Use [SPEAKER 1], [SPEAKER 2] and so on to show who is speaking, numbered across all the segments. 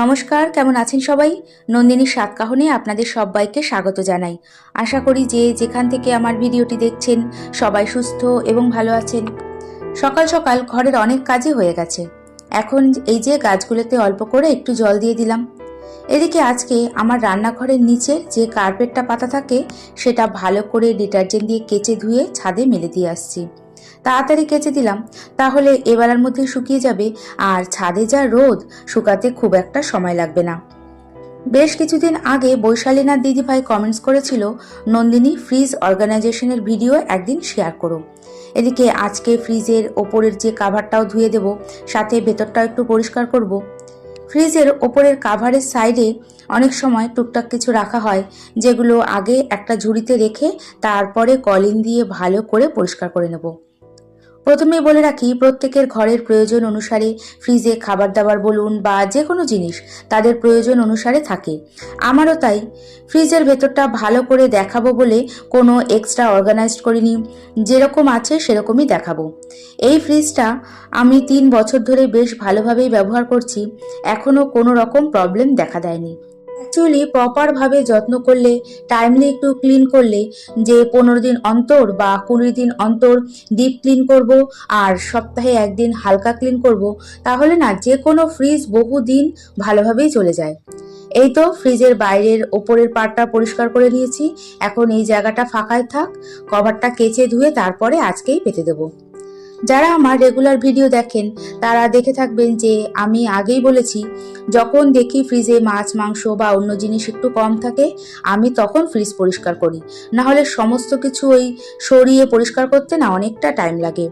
[SPEAKER 1] নমস্কার, কেমন আছেন সবাই? নন্দিনীর সাতকাহনে আপনাদের সবাইকে স্বাগত জানাই। আশা করি যে যেখান থেকে আমার ভিডিওটি দেখছেন, সবাই সুস্থ এবং ভালো আছেন। সকাল সকাল ঘরের অনেক কাজই হয়ে গেছে। এখন এই যে গাছগুলোতে অল্প করে একটু জল দিয়ে দিলাম। এদিকে আজকে আমার রান্নাঘরের নিচে যে কার্পেটটা পাতা থাকে, সেটা ভালো করে ডিটারজেন্ট দিয়ে কেচে ধুয়ে ছাদে মেলে দিয়ে আসছি। তাড়াতাড়ি কেচে দিলাম। তাহলে এবেলার মধ্যে শুকিয়ে যাবে। আর ছাদে যা রোদ, শুকাতে খুব একটা সময় লাগবে না। বেশ কিছুদিন আগে বৈশালীনাথ দিদিভাই কমেন্টস করেছিল, নন্দিনী ফ্রিজ অর্গানাইজেশনের ভিডিও একদিন শেয়ার করো। এদিকে আজকে ফ্রিজের ওপরের যে কাভারটাও ধুয়ে দেব, সাথে ভেতরটাও একটু পরিষ্কার করব। ফ্রিজের ওপরের কাভারের সাইডে অনেক সময় টুকটাক কিছু রাখা হয়, যেগুলো আগে একটা ঝুড়িতে রেখে তারপরে কলিন দিয়ে ভালো করে পরিষ্কার করে নেব। প্রথমে বলে রাখি, প্রত্যেকের ঘরের প্রয়োজন অনুসারে ফ্রিজে খাবার দাবার বলুন বা যে কোনো জিনিস তাদের প্রয়োজন অনুসারে থাকে। আমারও তাই। ফ্রিজের ভেতরটা ভালো করে দেখাবো বলে কোনো এক্সট্রা অর্গানাইজড করিনি। যেরকম আছে সেরকমই দেখাবো। এই ফ্রিজটা আমি তিন বছর ধরে বেশ ভালোভাবেই ব্যবহার করছি। এখনও কোনো রকম প্রবলেম দেখা দেয়নি। অ্যাকচুয়ালি প্রপারভাবে যত্ন করলে টাইমলি একটু ক্লিন করলে, যে পনেরো দিন অন্তর বা কুড়ি দিন অন্তর ডিপ ক্লিন করব আর সপ্তাহে একদিন হালকা ক্লিন করব, তাহলে না যে কোনো ফ্রিজ বহু দিন ভালোভাবেই চলে যায়। এই তো ফ্রিজের বাইরের ওপরের পার্টটা পরিষ্কার করে নিয়েছি। এখন এই জায়গাটা ফাঁকায় থাক কভারটা কেচে ধুয়ে তারপরে আজকেই পেতে দেবো। যারা আমার রেগুলার ভিডিও দেখেন, তারা দেখে থাকবেন যে আমি আগেই বলেছি, যখন দেখি ফ্রিজে মাছ, মাংস বা অন্য জিনিস একটু কম থাকে, আমি তখন ফ্রিজ পরিষ্কার করি। না হলে সমস্ত কিছু ওই সরিয়ে পরিষ্কার করতে না অনেকটা টাইম লাগে।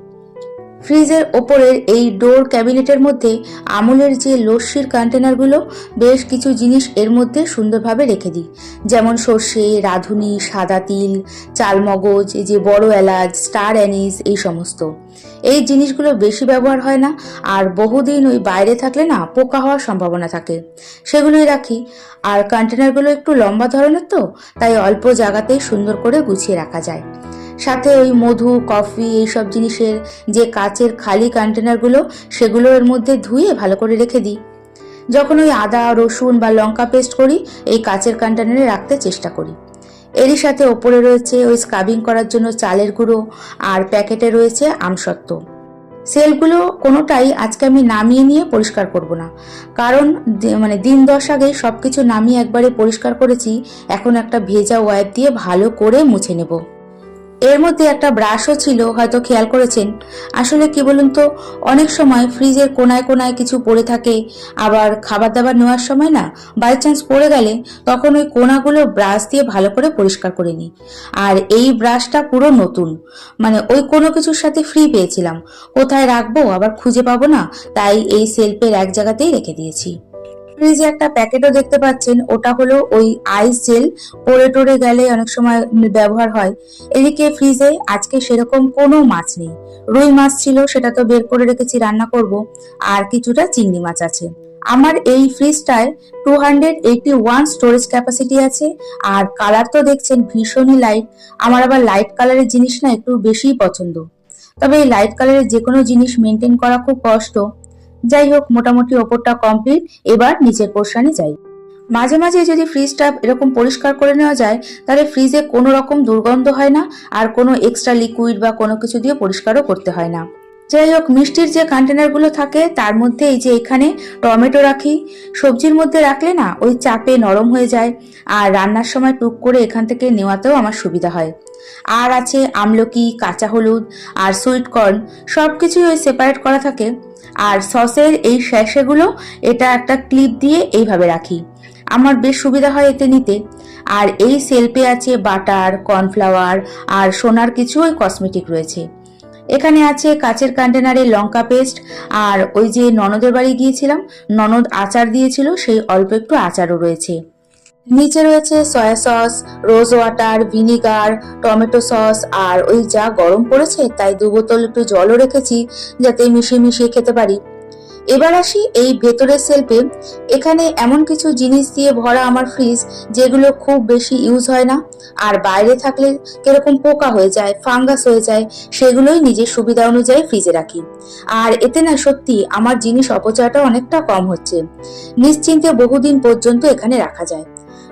[SPEAKER 1] ফ্রিজের ওপরের এই ডোর ক্যাবিনেটের মধ্যে আমুলের যে লস্যির কন্টেনারগুলো বেশ কিছু জিনিস এর মধ্যে সুন্দরভাবে রেখে দিই। যেমন সর্ষে, রাঁধুনি, সাদা তিল, চালমগজ, এই যে বড় এলাচ স্টার অ্যানিস এই সমস্ত। এই জিনিসগুলো বেশি ব্যবহার হয় না, আর বহুদিন ওই বাইরে থাকলে না পোকা হওয়ার সম্ভাবনা থাকে। সেগুলোই রাখি। আর কন্টেনারগুলো একটু লম্বা ধরনের তো, তাই অল্প জায়গাতেই সুন্দর করে গুছিয়ে রাখা যায়। সাথে ওই মধু, কফি এইসব জিনিসের যে কাচের খালি কন্টেনারগুলো সেগুলো এর মধ্যে ধুয়ে ভালো করে রেখে দিই। যখন ওই আদা, রসুন বা লঙ্কা পেস্ট করি, এই কাচের কন্টেনারে রাখতে চেষ্টা করি। এরই সাথে ওপরে রয়েছে ওই স্কাবিং করার জন্য চালের গুঁড়ো আর প্যাকেটে রয়েছে আমসত্ত্ব। সেলগুলো কোনোটাই আজকে আমি নামিয়ে নিয়ে পরিষ্কার করব না। কারণ মানে দিন দশ আগে সব কিছু নামিয়ে একবারে পরিষ্কার করেছি, এখন একটা ভেজা ওয়াইপ দিয়ে ভালো করে মুছে নেব। এর মধ্যে একটা ব্রাশও ছিল, হয়তো খেয়াল করেছেন। আসলে কি বলুন তো, অনেক সময় ফ্রিজের কোনায় কোনায় কিছু পড়ে থাকে, আবার খাবার দাবার নেওয়ার সময় না বাই চান্স পড়ে গেলে তখন ওই কোনাগুলো ব্রাশ দিয়ে ভালো করে পরিষ্কার করে নিই। আর এই ব্রাশটা পুরো নতুন মানে ওই কোনো কিছুর সাথে ফ্রি পেয়েছিলাম। কোথায় রাখব, আবার খুঁজে পাবো না, তাই এই সেলফের এক জায়গাতেই রেখে দিয়েছি। ফ্রিজে একটা প্যাকেটও দেখতে পাচ্ছেন, ওটা হলো ওই আইস জেল পরে টরে গেলে অনেক সময় ব্যবহার হয়। এদিকে ফ্রিজে আজকে সেরকম কোনো মাছ নেই। রুই মাছ ছিল, সেটা তো বের করে রেখেছি, রান্না করব। আর কিছুটা চিংড়ি মাছ আছে। আমার এই ফ্রিজটায় two hundred eighty one storage capacity আছে। আর কালার তো দেখছেন ভীষণই লাইট আমার আবার লাইট কালারের জিনিস না একটু বেশিই পছন্দ। তবে এই লাইট কালারের যে কোনো জিনিস মেনটেন করা খুব কষ্ট। যাই হোক, মোটামুটি ওপরটা কমপ্লিট এবার নিচের পোর্শনে যাই। মাঝে মাঝে যদি ফ্রিজটা এরকম পরিষ্কার করে নেওয়া যায়, তাহলে ফ্রিজে কোনো রকম দুর্গন্ধ হয় না, আর কোনো এক্সট্রা লিকুইড বা কোনো কিছু দিয়ে পরিষ্কারও করতে হয় না। যাই হোক, মিষ্টির যে কন্টেনারগুলো থাকে, তার মধ্যে এই যে এখানে টমেটো রাখি। সবজির মধ্যে রাখলে না, ওই চাপে নরম হয়ে যায়, আর রান্নার সময় টুক করে এখান থেকে নেওয়াতেও আমার সুবিধা হয়। আর আছে আমলকি, কাঁচা হলুদ, আর সুইট কর্ন সব কিছুই ওই সেপারেট করা থাকে। আর সসের এই শ্যাশেগুলো এটা একটা ক্লিপ দিয়ে এইভাবে রাখি। আমার বেশ সুবিধা হয় এতে নিতে। আর এই সেলফে আছে বাটার, কর্নফ্লাওয়ার আর সোনার কিছু ওই কসমেটিক রয়েছে। এখানে আছে কাচের কন্টেনারে লঙ্কা পেস্ট আর ওই যে ননদের বাড়ি গিয়েছিলাম, ননদ আচার দিয়েছিল, সেই অল্প একটু আচারও রয়েছে। নিচে রয়েছে soya sauce rose water vinegar tomato sauce আর ওই যা গরম পড়েছে, তাই দু বোতল একটু জলও রেখেছি, যাতে মিশিয়ে মিশিয়ে খেতে পারি। এবার আসি এই ভেতরের সেলফে এখানে এমন কিছু জিনিস দিয়ে ভরা আমার ফ্রিজ যেগুলো খুব বেশি ইউজ হয় না, আর বাইরে থাকলে কীরকম পোকা হয়ে যায় ফাঙ্গাস হয়ে যায়, সেগুলোই নিজের সুবিধা অনুযায়ী ফ্রিজে রাখি। আর এতে না সত্যি আমার জিনিস অপচয়টা অনেকটা কম হচ্ছে। নিশ্চিন্তে বহুদিন পর্যন্ত এখানে রাখা যায়।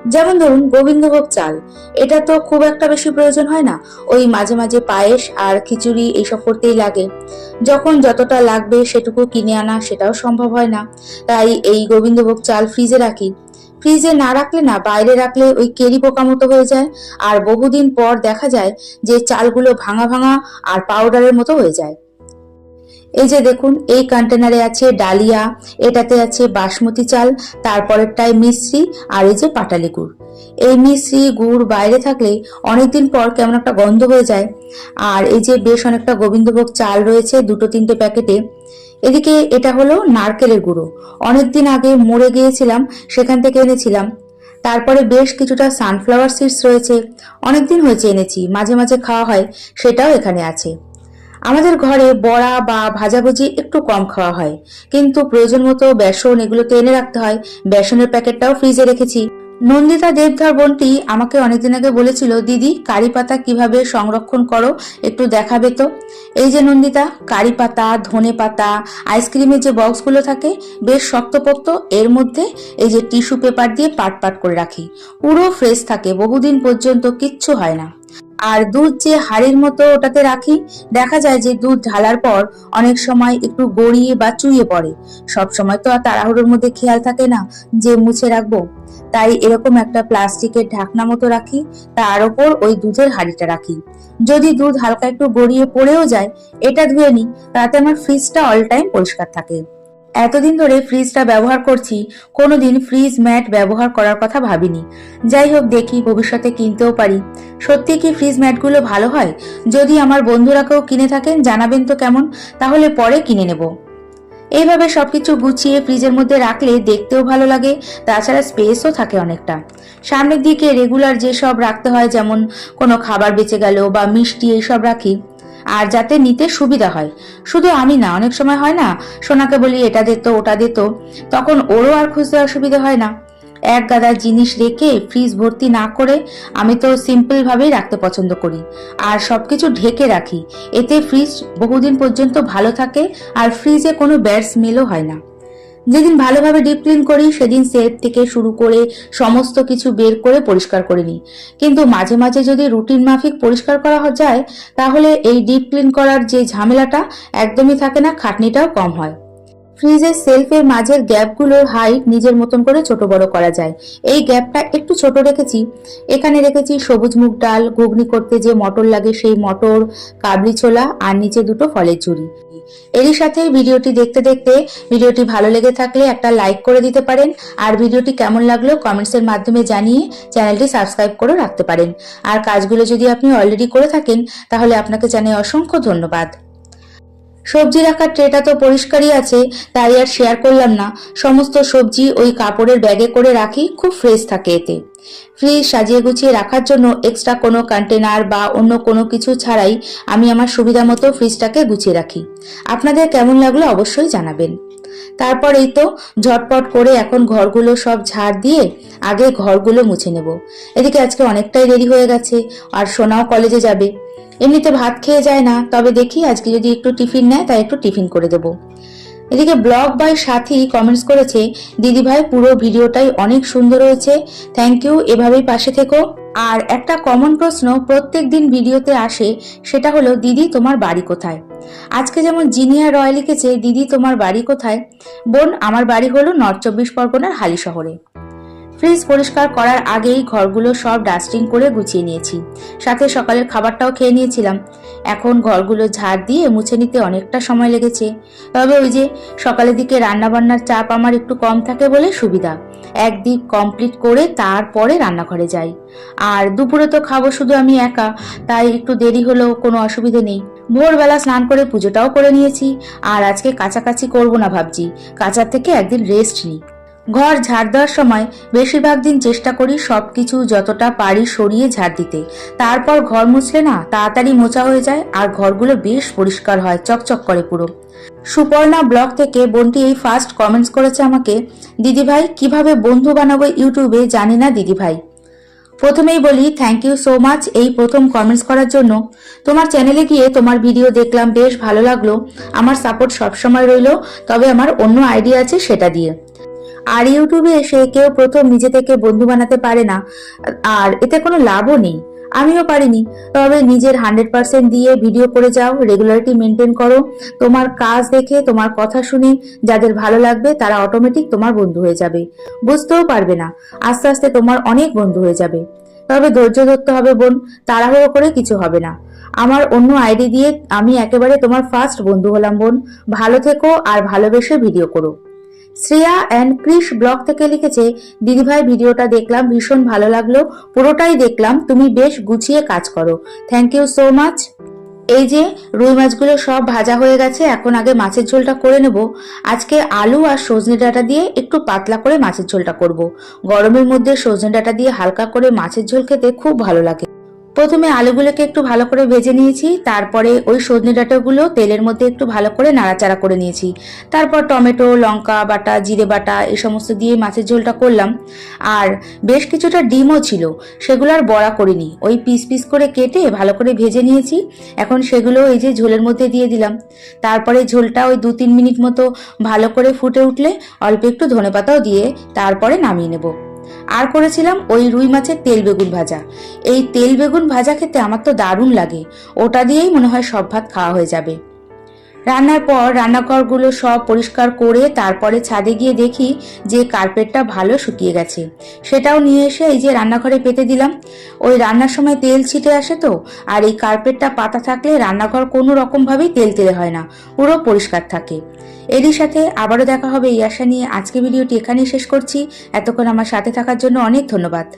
[SPEAKER 1] যেমন ধরুন গোবিন্দভোগ চাল, এটা তো খুব একটা বেশি প্রয়োজন হয় না। ওই মাঝে মাঝে পায়েস আর খিচুড়ি এইসব করতেই লাগে। যখন যতটা লাগবে সেটুকু কিনে আনা সেটাও সম্ভব হয় না। তাই এই গোবিন্দভোগ চাল ফ্রিজে রাখি। ফ্রিজে না রাখলে না, বাইরে রাখলে ওই কেরি পোকা মতো হয়ে যায়। আর বহুদিন পর দেখা যায় যে চালগুলো ভাঙা ভাঙা আর পাউডারের মতো হয়ে যায়। এই যে দেখুন, এই কন্টেনারে আছে ডালিয়া, এটাতে আছে বাসমতি চাল, তারপরেরটায় মিশ্রি আর এই যে পাটালি গুড়। এই মিশ্রি গুড় বাইরে থাকলে অনেকদিন পর কেমন একটা গন্ধ হয়ে যায়। আর এই যে বেশ অনেকটা গোবিন্দভোগ চাল রয়েছে দুটো তিনটে প্যাকেটে। এদিকে এটা হলো নারকেলের গুঁড়ো। অনেকদিন আগে মরে গিয়েছিলাম, সেখান থেকে এনেছিলাম। তারপরে বেশ কিছুটা সানফ্লাওয়ার সিডস রয়েছে। অনেকদিন হয়েছে এনেছি, মাঝে মাঝে খাওয়া হয়, সেটাও এখানে আছে। আমাদের ঘরে বড়া বা ভাজাভুজি একটু কম খাওয়া হয়। কিন্তু প্রয়োজন মতো বেসন এগুলোতে এনে রাখতে হয়। বেসনের প্যাকেটটাও ফ্রিজে রেখেছি। নন্দিতা দেবধর বোনটি আমাকে অনেকদিন আগে বলেছিল, দিদি, কারি পাতা কীভাবে সংরক্ষণ করো? একটু দেখাবে তো? এই যে নন্দিতা, কারি পাতা, ধনে পাতা, আইসক্রিমের যে বক্সগুলো থাকে, বেশ শক্তপোক্ত। এর মধ্যে এই যে টিস্যু পেপার দিয়ে পাট পাট করে রাখি। পুরো ফ্রেশ থাকে, বহুদিন পর্যন্ত কিচ্ছু হয় না। আর দুধ যে হাড়ির মতো ওটাতে রাখি, দেখা যায় যে দুধ ঢালার পর অনেক সময় একটু গড়িয়ে বা চুইয়ে পড়ে। সব সময় তো আর তাড়াহুড়োর মধ্যে খেয়াল থাকে না যে মুছে রাখব। তাই এরকম একটা প্লাস্টিকের ঢাকনা মতো রাখি, তার ওপর ওই দুধের হাঁড়িটা রাখি। যদি দুধ হালকা একটু গড়িয়ে পড়েও যায়, এটা ধুয়ে নিই, তাতে আমার ফ্রিজটা অল টাইম পরিষ্কার থাকে। এতদিন ধরে ফ্রিজটা ব্যবহার করছি, কোনোদিন ফ্রিজ ম্যাট ব্যবহার করার কথা ভাবিনি। যাই হোক, দেখি ভবিষ্যতে কিনতেও পারি। সত্যি কি ফ্রিজ ম্যাটগুলো ভালো হয়? যদি আমার বন্ধুরা কেউ কিনে থাকেন, জানাবেন তো কেমন? তাহলে পরে কিনে নেব। এইভাবে সবকিছু গুছিয়ে ফ্রিজের মধ্যে রাখলে দেখতেও ভালো লাগে, তাছাড়া স্পেসও থাকে অনেকটা। সামনের দিকে রেগুলার যেসব রাখতে হয়, যেমন কোনো খাবার বেঁচে গেল বা মিষ্টি এইসব রাখি আর যাতে নিতে সুবিধা হয়। শুধু আমি না, অনেক সময় হয় না, সোনাকে বলি, এটা দিত ওটা দিত তখন ওরও আর খুঁজতে অসুবিধা হয় না। এক গাদা জিনিস রেখে ফ্রিজ ভর্তি না করে আমি তো সিম্পলভাবেই রাখতে পছন্দ করি। আর সব কিছু ঢেকে রাখি। এতে ফ্রিজ বহুদিন পর্যন্ত ভালো থাকে আর ফ্রিজে কোনো ব্যাড স্মেলও হয় না। যেদিন ভালোভাবে ডিপ ক্লিন করি, সেদিন সেট থেকে শুরু করে সমস্ত কিছু বের করে পরিষ্কার করে নিই। কিন্তু মাঝে মাঝে যদি রুটিন মাফিক পরিষ্কার করা যায়, তাহলে এই ডিপ ক্লিন করার যে ঝামেলাটা একদমই থাকে না, খাটনিটাও কম হয়। ফ্রিজের সেলফের মাঝের গ্যাপগুলোর হাইট নিজের মতন করে ছোট বড় করা যায়। এই গ্যাপটা একটু ছোট রেখেছি। এখানে রেখেছি সবুজ মুগ ডাল, ঘুগনি করতে যে মটর লাগে সেই মটর, কাবলি ছোলা আর নিচে দুটো ফলের ঝুড়ি। এরই সাথে ভিডিওটি দেখতে দেখতে ভিডিওটি ভালো লেগে থাকলে একটা লাইক করে দিতে পারেন। আর ভিডিওটি কেমন লাগল কমেন্টসের মাধ্যমে জানিয়ে চ্যানেলটি সাবস্ক্রাইব করে রাখতে পারেন। আর কাজগুলো যদি আপনি অলরেডি করে থাকেন, তাহলে আপনাকে জানাই অসংখ্য ধন্যবাদ। সবজি রাখার ট্রেটা তো পরিষ্কারই আছে, তাই আর শেয়ার করলাম না। সমস্ত সবজি ওই কাপড়ের ব্যাগে করে রাখি, খুব ফ্রেশ থাকে এতে। ফ্রিজ সাজিয়ে গুছিয়ে রাখার জন্য এক্সট্রা কোনো কন্টেনার বা অন্য কোনো কিছু ছাড়াই আমি আমার সুবিধা মতো ফ্রিজটাকে গুছিয়ে রাখি। আপনাদের কেমন লাগল অবশ্যই জানাবেন। তারপর এই তো ঝটপট করে এখন ঘরগুলো সব ঝাড় দিয়ে আগে ঘরগুলো মুছে নেব। এদিকে আজকে অনেকটাই দেরি হয়ে গেছে, আর সোনাও কলেজে যাবে। এমনিতে ভাত খেয়ে যায় না, তবে দেখি আজকে যদি একটু টিফিন নেয়, তাই একটু টিফিন করে দেব। এদিকে ব্লগ বাই সাথী কমেন্টস করেছে দিদি ভাই পুরো ভিডিওটাই অনেক সুন্দর হয়েছে। থ্যাংক ইউ এভাবেই পাশে থেকো। আর একটা কমন প্রশ্ন প্রত্যেক দিন ভিডিওতে আসে, সেটা হলো, দিদি, তোমার বাড়ি কোথায়? আজকে যেমন জিনিয়া রয় লিখেছে, দিদি, তোমার বাড়ি কোথায়? বোন, আমার বাড়ি হলো নর্থ চব্বিশ পরগনার হালি শহরে। ফ্রিজ পরিষ্কার করার আগেই ঘরগুলো সব ডাস্টিং করে গুছিয়ে নিয়েছি। সাথে সকালের খাবারটাও খেয়ে নিয়েছিলাম। এখন ঘরগুলো ঝাড় দিয়ে মুছে নিতে অনেকটা সময় লেগেছে। তবে ওই যে সকালের দিকে রান্নাবান্নার চাপ আমার একটু কম থাকে বলে সুবিধা। একদিক কমপ্লিট করে তারপরে রান্নাঘরে যাই। আর দুপুরে তো খাব শুধু আমি একা, তাই একটু দেরি হলেও কোনো অসুবিধে নেই। ভোরবেলা স্নান করে পুজোটাও করে নিয়েছি। আর আজকে কাছাকাছি করব না ভাবছি। কাঁচার থেকে একদিন রেস্ট নিই। ঘর ঝাড় দেওয়ার সময় বেশিরভাগ দিন চেষ্টা করি সব কিছু যতটা পারি সরিয়ে ঝাড় দিতে। তারপর ঘর মুছলে না তাড়াতাড়ি মোচা হয়ে যায় আর ঘরগুলো বেশ পরিষ্কার হয়, চকচক করে পুরো। সুপর্ণা ব্লগ থেকে বোনটি এই ফার্স্ট কমেন্টস করেছে আমাকে, দিদিভাই, কীভাবে বন্ধু বানাবো ইউটিউবে জানি না দিদিভাই। প্রথমেই বলি থ্যাংক ইউ সো মাচ এই প্রথম কমেন্টস করার জন্য। তোমার চ্যানেলে গিয়ে তোমার ভিডিও দেখলাম, বেশ ভালো লাগল। আমার সাপোর্ট সবসময় রইল, তবে আমার অন্য আইডিয়া আছে সেটা দিয়ে। আর ইউটিউবে এসে কেউ প্রথম নিজে থেকে বন্ধু বানাতে পারে না। আর এতে কোনো লাভও নেই। আমিও পারিনি। তবে নিজের হান্ড্রেড পার্সেন্ট দিয়ে ভিডিও করে যাও, রেগুলারিটি মেনটেন করো। তোমার কাজ দেখে, তোমার কথা শুনে, যাদের ভালো লাগবে, তারা অটোমেটিক তোমার বন্ধু হয়ে যাবে। বুঝতেও পারবে না। আস্তে আস্তে তোমার অনেক বন্ধু হয়ে যাবে। তবে ধৈর্য ধরতে হবে বোন, তাড়াহুড়ো করে কিছু হবে না। আমার অন্য আইডি দিয়ে আমি একেবারে তোমার ফার্স্ট বন্ধু হলাম বোন। ভালো থেকো আর ভালোবেসে ভিডিও করো। শ্রেয়া অ্যান্ড ক্রিশ ব্লগ থেকে লিখেছে দিদিভাই ভিডিওটা দেখলাম, ভীষণ ভালো লাগল। পুরোটাই দেখলাম, তুমি বেশ গুছিয়ে কাজ করো। থ্যাংক ইউ সো মাচ এই যে, রুই মাছগুলো সব ভাজা হয়ে গেছে, এখন আগে মাছের ঝোলটা করে নেব। আজকে আলু আর সজনে ডাঁটা দিয়ে একটু পাতলা করে মাছের ঝোলটা করব। গরমের মধ্যে সজনে ডাঁটা দিয়ে হালকা করে মাছের ঝোল খেতে খুব ভালো লাগে। প্রথমে আলুগুলোকে একটু ভালো করে ভেজে নিয়েছি, তারপরে ওই সজনে ডাঁটাগুলো তেলের মধ্যে একটু ভালো করে নাড়াচাড়া করে নিয়েছি। তারপর টমেটো, লঙ্কা বাটা, জিরে বাটা এই সমস্ত দিয়ে মাছের ঝোলটা করলাম। আর বেশ কিছুটা ডিমও ছিল, সেগুলো আর বড়া করিনি। ওই পিস পিস করে কেটে ভালো করে ভেজে নিয়েছি। এখন সেগুলো এই যে ঝোলের মধ্যে দিয়ে দিলাম। তারপরে ঝোলটা ওই দু তিন মিনিট মতো ভালো করে ফুটে উঠলে অল্প একটু ধনেপাতাও দিয়ে তারপরে নামিয়ে নেব। আর করেছিলাম ওই রুই মাছের তেল বেগুন ভাজা। এই তেল বেগুন ভাজা খেতে আমার তো দারুণ লাগে। ওটা দিয়েই মনে হয় সব ভাত খাওয়া হয়ে যাবে। রান্নার পর রান্নাঘরগুলো সব পরিষ্কার করে তারপরে ছাদে গিয়ে দেখি যে কার্পেটটা ভালো শুকিয়ে গেছে। সেটাও নিয়ে এসে এই যে রান্নাঘরে পেতে দিলাম। ওই রান্নার সময় তেল ছিটে আসে তো, আর এই কার্পেটটা পাতা থাকলে রান্নাঘর কোনো রকমভাবেই তেল তেলে হয় না, পুরো পরিষ্কার থাকে। এরই সাথে আবারও দেখা হবে এই আশা নিয়ে। আজকে ভিডিওটি এখানেই শেষ করছি। এতক্ষণ আমার সাথে থাকার জন্য অনেক ধন্যবাদ।